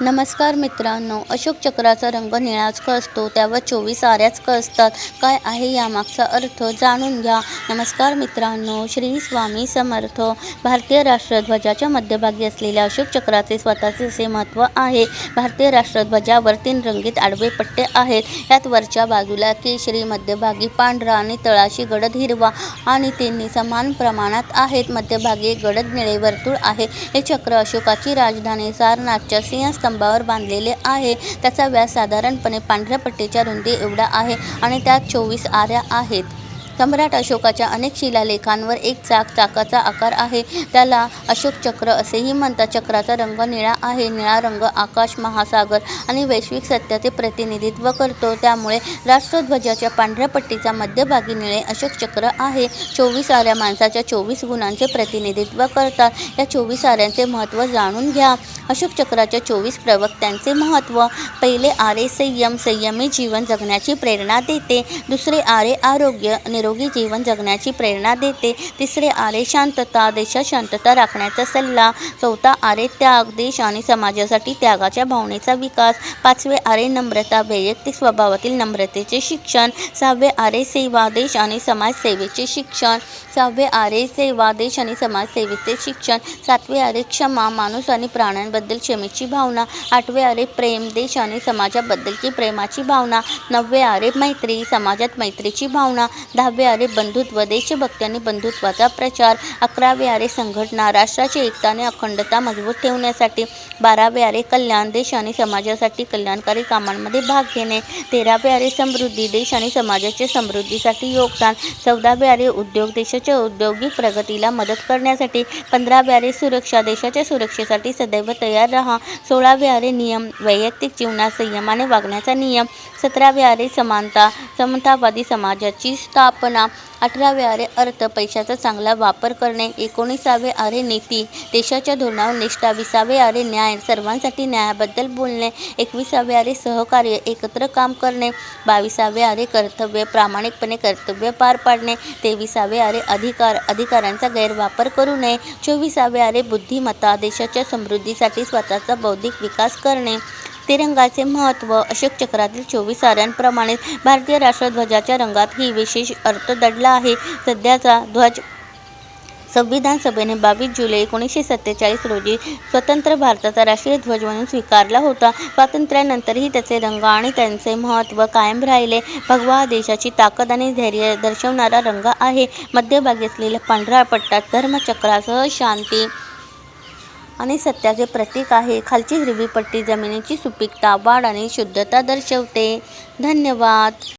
नमस्कार मित्रांनो अशोक चक्राचा रंग निळाच असतो त्यावर चोवीस आऱ्याच असतात. काय आहे यामागचा अर्थ जाणून घ्या. नमस्कार मित्रांनो श्री स्वामी समर्थ. भारतीय राष्ट्रध्वजाच्या मध्यभागी असलेल्या अशोक चक्राचे स्वतःचे असे महत्त्व आहे. भारतीय राष्ट्रध्वजावर तीन रंगीत आडवे पट्टे आहेत. यात वरच्या बाजूला केशरी मध्यभागी पांढरा आणि तळाशी गडद हिरवा आणि तिन्ही समान प्रमाणात आहेत. मध्यभागी गडद निळे वर्तुळ आहे. हे चक्र अशोकाची राजधानी सारनाथच्या स्तंभावर बांधलेले आहे. त्याचा व्यास साधारणपणे पांढऱ्या पट्टीच्या रुंदी एवढा आहे आणि त्यात चोवीस आऱ्या आहेत. सम्राट अशोकाच्या अनेक शिलालेखांवर एक चाक चाकाचा आकार आहे. त्याला अशोक चक्र असेही म्हणतात. चक्राचा रंग निळा आहे. निळा रंग आकाश महासागर आणि वैश्विक सत्याचे प्रतिनिधित्व करतो. त्यामुळे राष्ट्रध्वजाच्या पांढऱ्या पट्टीचा मध्यभागी निळे अशोक चक्र आहे. चोवीस आऱ्या माणसाच्या चोवीस गुणांचे प्रतिनिधित्व करतात. या चोवीस आऱ्यांचे महत्त्व जाणून घ्या. अशोक चक्राच्या चोवीस प्रवक्त्यांचे महत्त्व. पहिले आरे संयम संयमी जीवन जगण्याची प्रेरणा देते. दुसरे आरे आरोग्य निरोगी निरोगी जीवन जगण्याची प्रेरणा देते. तिसरे आरे शांतता देशात शांतता राखण्याचा सल्ला. चौथा आरे त्याग देश आणि समाजासाठी त्यागाच्या भावनेचा विकास. पाचवे आरे नम्रता वैयक्तिक स्वभावातील नम्रतेचे शिक्षण. सहावे आरे सेवा देश आणि समाजसेवेचे शिक्षण. सहावे आरे सेवा देश आणि समाजसेवेचे शिक्षण. सातवे आरे क्षमा माणूस आणि प्राण्यांबद्दल क्षमेची भावना. आठवे आरे प्रेम देश आणि समाजाबद्दलची प्रेमाची भावना. नववे आरे मैत्री समाजात मैत्रीची भावना. दहावे आरे बंधुत्व देशभक्ती बंधुत्वाचा प्रचार. अकरावे आरे संघटना राष्ट्राची एकता आणि अखंडता मजबूत ठेवण्यासाठी. बारावे आरे कल्याण देश आणि समाजासाठी कल्याणकारी कामांमध्ये भाग घेणे. तेरावे आरे समृद्धी देश आणि समाजाच्या समृद्धीसाठी योगदान. चौदावे आरे उद्योग देशाच्या औद्योगिक प्रगतीला मदत करण्यासाठी. पंधरावे आरे सुरक्षा देशाच्या सुरक्षेसाठी सदैव तयार राहा. सोळावे आरे नियम वैयक्तिक जीवनात संयमाने वागण्याचा नियम. सतरावे आरे समानता समतावादी समाजाची स्थापना. अठरावे आरे अर्थ पैशाचा चांगला वापर करणे. एकोणीसावे आरे नीती देशाच्या धोरणावर निष्ठा. विसावे आरे न्याय सर्वांसाठी न्यायाबद्दल बोलणे. एकविसावे आरे सहकार्य एकत्र काम करणे. बावीसावे आरे कर्तव्य प्रामाणिकपणे कर्तव्य पार पाडणे. तेविसावे आरे अधिकार अधिकारांचा गैरवापर करू नये. चोवीसावे आरे बुद्धिमत्ता देशाच्या समृद्धीसाठी स्वतःचा बौद्धिक विकास करणे. तिरंगाचे महत्त्व अशोक चक्रातील चोवीस आऱ्यांप्रमाणे भारतीय राष्ट्रध्वजाच्या रंगात ही विशेष अर्थ दडला आहे. सध्याचा ध्वज संविधान सभेने बावीस जुलै एकोणीसशे सत्तेचाळीस रोजी स्वतंत्र भारताचा राष्ट्रीय ध्वज म्हणून स्वीकारला होता. स्वातंत्र्यानंतरही त्याचे रंग आणि त्यांचे महत्त्व कायम राहिले. भगवा देशाची ताकद आणि धैर्य दर्शवणारा रंग आहे. मध्यभागी असलेल्या पांढऱ्या पट्टात धर्मचक्रासह शांती आणि सत्याचे प्रतीक आहे. खालची हिरवी पट्टी जमिनीची सुपीकता वाढ आणि शुद्धता दर्शवते. धन्यवाद.